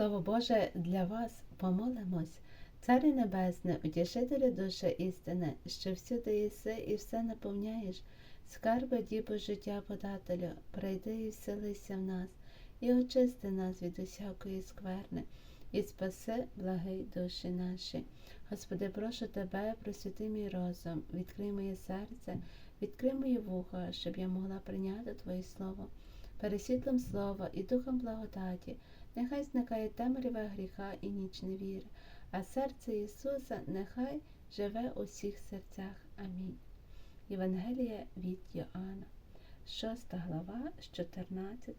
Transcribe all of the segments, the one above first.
Слово Боже для вас помолимось, Царю Небесне, утішителю душі істини, що всюди єси і все наповняєш, скарби дібу життя подателю, прийди і вселися в нас, і очисти нас від усякої скверни, і спаси, благий душі наші. Господи, прошу Тебе, просвіти мій розум, відкрий моє серце, відкрий мої вуха, щоб я могла прийняти Твоє Слово, пересвітлом Слова і духом благодаті. Нехай зникає темрява гріха і ніч невіри, а серце Ісуса нехай живе у всіх серцях. Амінь. Євангелія від Йоанна, 6 глава, з 14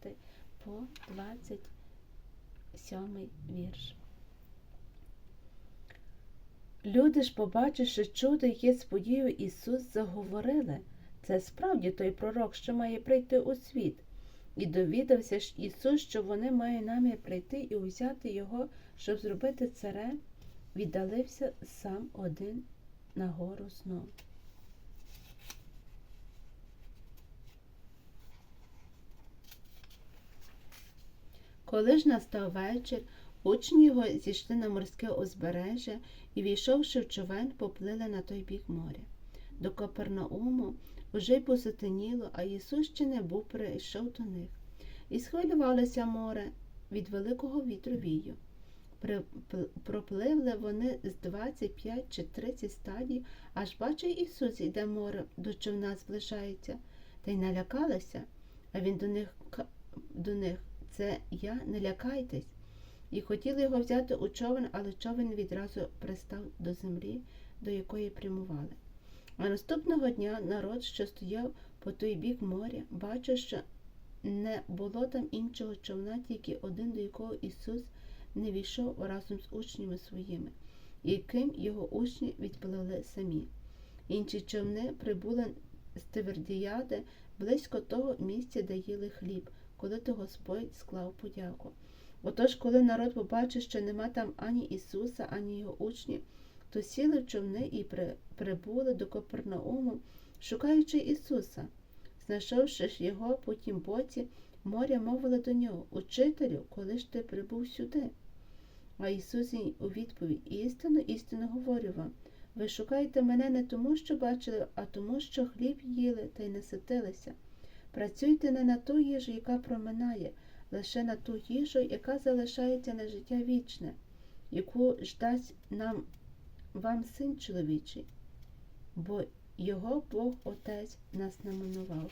по 27 вірш. Люди ж, побачивши чудо, яке сподіяв Ісус, заговорили. Це справді той пророк, що має прийти у світ. І довідався ж Ісус, що вони мають намір прийти і узяти його, щоб зробити царем, віддалився сам один на гору знов. Коли ж настав вечір, учні його зійшли на морське узбережжя і, війшовши в човен, поплили на той бік моря. До Капернауму уже й позатеніло, а Ісус ще не був прийшов до них. І схвилювалося море від великого вітру вію. Пропливли вони з 25 чи 30 стадій, аж бачить Ісус іде море, до човна зближається, та й налякалися, а він до них до них це я, не лякайтесь. І хотіли його взяти у човен, але човен відразу пристав до землі, до якої прямували. А наступного дня народ, що стояв по той бік моря, бачив, що не було там іншого човна, тільки один, до якого Ісус не війшов разом з учнями своїми, яким його учні відпливли самі. Інші човни прибули з Тивердіяди близько того місця, де їли хліб, коли то Господь склав подяку. Отож, коли народ побачив, що нема там ані Ісуса, ані його учнів, то сіли в човни і прибули до Копернауму, шукаючи Ісуса. Знайшовши ж його по тім боці, моря мовили до нього Учителю, коли ж ти прибув сюди? А Ісус їй у відповідь істину, істину говорю вам. Ви шукаєте мене не тому, що бачили, а тому, що хліб їли та й наситилися. Працюйте не на ту їжу, яка проминає, лише на ту їжу, яка залишається на життя вічне, яку ж дасть нам вам син чоловічий, бо його Бог Отець нас наманував.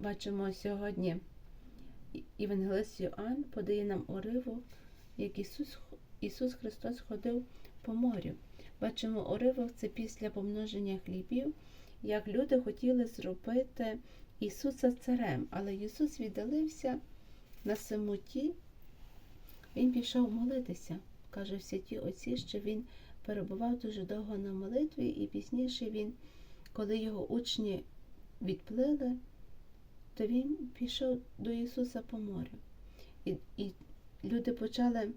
Бачимо сьогодні Євангелист Йоанн подає нам уривок, як Ісус Ісус Христос ходив по морю. Бачимо уривок це після помноження хлібів, як люди хотіли зробити Ісуса царем, але Ісус віддалився на самоті, Він пішов молитися. Каже в святі Отці, що Він перебував дуже довго на молитві, і пізніше він, коли його учні відплили, то він пішов до Ісуса по морю. І, і люди почали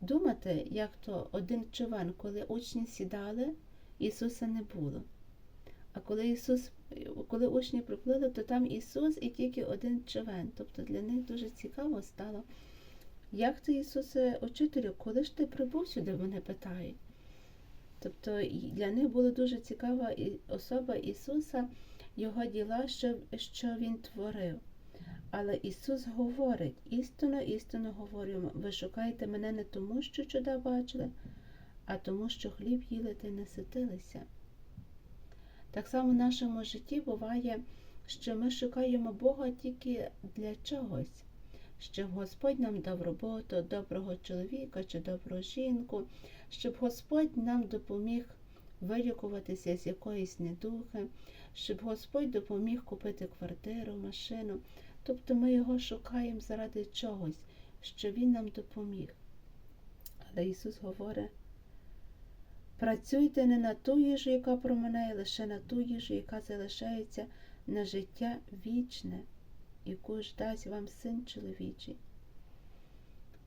думати, як то один човен, коли учні сідали, Ісуса не було. А коли Ісус, коли учні приплили, то там Ісус і тільки один човен. Тобто для них дуже цікаво стало. Як ти, Ісусе, учителю, коли ж ти прибув сюди, вони питають. Тобто для них була дуже цікава особа Ісуса, Його діла, що, що Він творив. Але Ісус говорить, істинно, істинно говорю, ви шукаєте мене не тому, що чуда бачили, а тому, що хліб їли та й наситилися. Так само в нашому житті буває, що ми шукаємо Бога тільки для чогось щоб Господь нам дав роботу, доброго чоловіка чи добру жінку, щоб Господь нам допоміг вилікуватися з якоїсь недухи, щоб Господь допоміг купити квартиру, машину. Тобто ми його шукаємо заради чогось, щоб Він нам допоміг. Але Ісус говорить, працюйте не на ту їжу, яка проминає, лише на ту їжу, яка залишається на життя вічне яку ж дасть вам син чоловічий.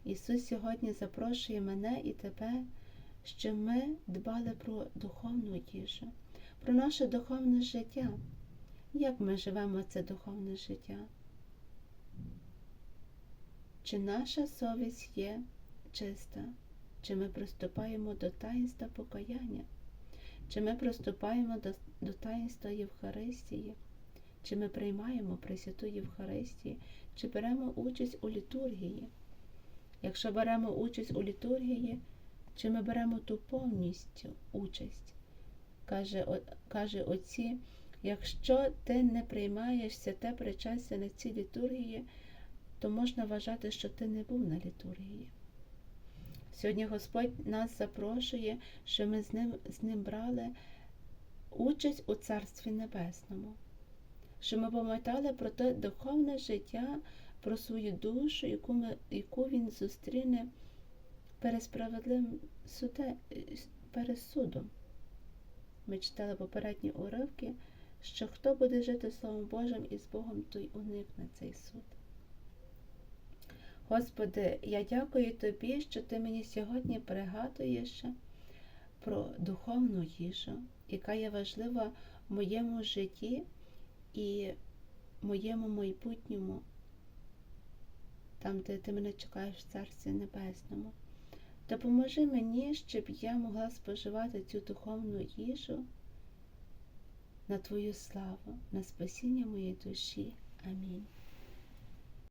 Ісус сьогодні запрошує мене і тебе, щоб ми дбали про духовну їжу, про наше духовне життя. Як ми живемо це духовне життя? чи наша совість є чиста, чи ми приступаємо до таїнства покаяння, чи ми приступаємо до, до таїнства Євхаристії, чи ми приймаємо Пресвяту Євхаристію, чи беремо участь у літургії. Якщо беремо участь у літургії, чи ми беремо ту повністю участь? Каже, о- каже отці, якщо ти не приймаєш святе причастя на цій літургії, то можна вважати, що ти не був на літургії. Сьогодні Господь нас запрошує, що ми з ним, з ним брали участь у Царстві Небесному, що ми пам'ятали про те духовне життя, про свою душу, яку, ми, яку він зустріне перед справедливим суде, перед судом. Ми читали попередні уривки, що хто буде жити Словом Божим і з Богом, той уникне цей суд. Господи, я дякую Тобі, що Ти мені сьогодні пригадуєш про духовну їжу, яка є важлива в моєму житті і моєму майбутньому, там, де ти мене чекаєш в Царстві Небесному. Допоможи мені, щоб я могла споживати цю духовну їжу на Твою славу, на спасіння моєї душі. Амінь.